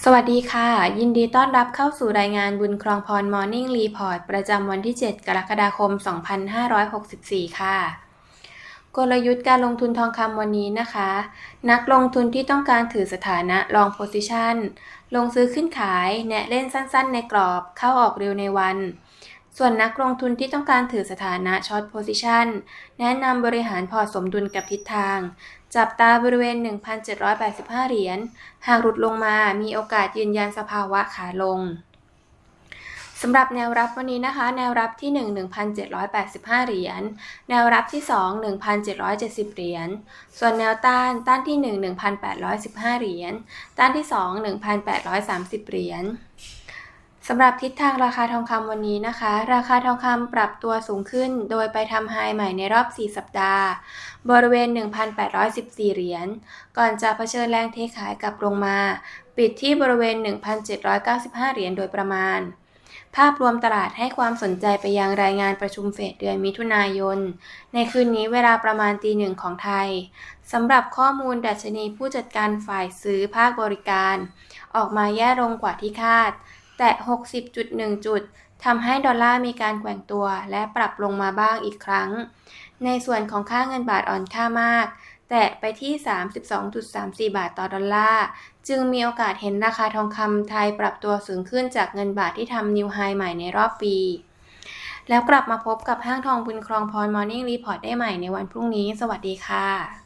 สวัสดีค่ะ ยินดีต้อนรับเข้าสู่รายงานบุญครองพรมอร์นิ่งรีพอร์ตประจำวันที่ 7 กรกฎาคม 2564 ค่ะ กลยุทธ์การลงทุนทองคำวันนี้นะคะ นักลงทุนที่ต้องการถือสถานะ long position ลงซื้อขึ้นขาย แนะเล่นสั้นๆในกรอบเข้าออกเร็วในวัน ส่วนนักลงทุนที่ต้องการถือสถานะ short position แนะนำบริหารพอร์ตสมดุลกับทิศทาง จับตาบริเวณ 1,785 เหรียญ หากหลุดลงมามีโอกาสยืนยันสภาวะขาลงสำหรับแนวรับวันนี้นะคะ แนวรับที่ 1 1,785 เหรียญ แนวรับที่ 2 1,770 เหรียญ ส่วนแนวต้านต้านที่ 1 1,815 เหรียญ ต้านที่ 2 1,830 เหรียญ สำหรับทิศทางราคาทองคำวันนี้นะคะ ราคาทองคำปรับตัวสูงขึ้น โดยไปทำไฮใหม่ในรอบ 4 สัปดาห์ บริเวณ 1,814 เหรียญ ก่อนจะเผชิญแรงเทขายกลับลงมา ปิดที่บริเวณ 1,795 เหรียญโดยประมาณ ภาพรวมตลาดให้ความสนใจไปยังรายงานประชุมเฟดเดือนมิถุนายน ในคืนนี้เวลาประมาณตีหนึ่งของไทยสำหรับข้อมูลดัชนีผู้จัดการฝ่ายซื้อภาคบริการ ออกมาแย่ลงกว่าที่คาด แต่60.1 จุดทำให้ดอลลาร์มีการแกว่งตัว และปรับลงมาบ้างอีกครั้ง ในส่วนของค่าเงินบาทอ่อนค่ามาก แตะไปที่ 32.34 บาทต่อดอลลาร์จึงมีโอกาสเห็นราคาทองคำไทยปรับตัวสูงขึ้นจากเงินบาทที่ทำนิวไฮใหม่ในรอบปี แล้วกลับมาพบกับห้างทองบุญครองพร Morning Report ได้ใหม่ในวันพรุ่งนี้ สวัสดีค่ะ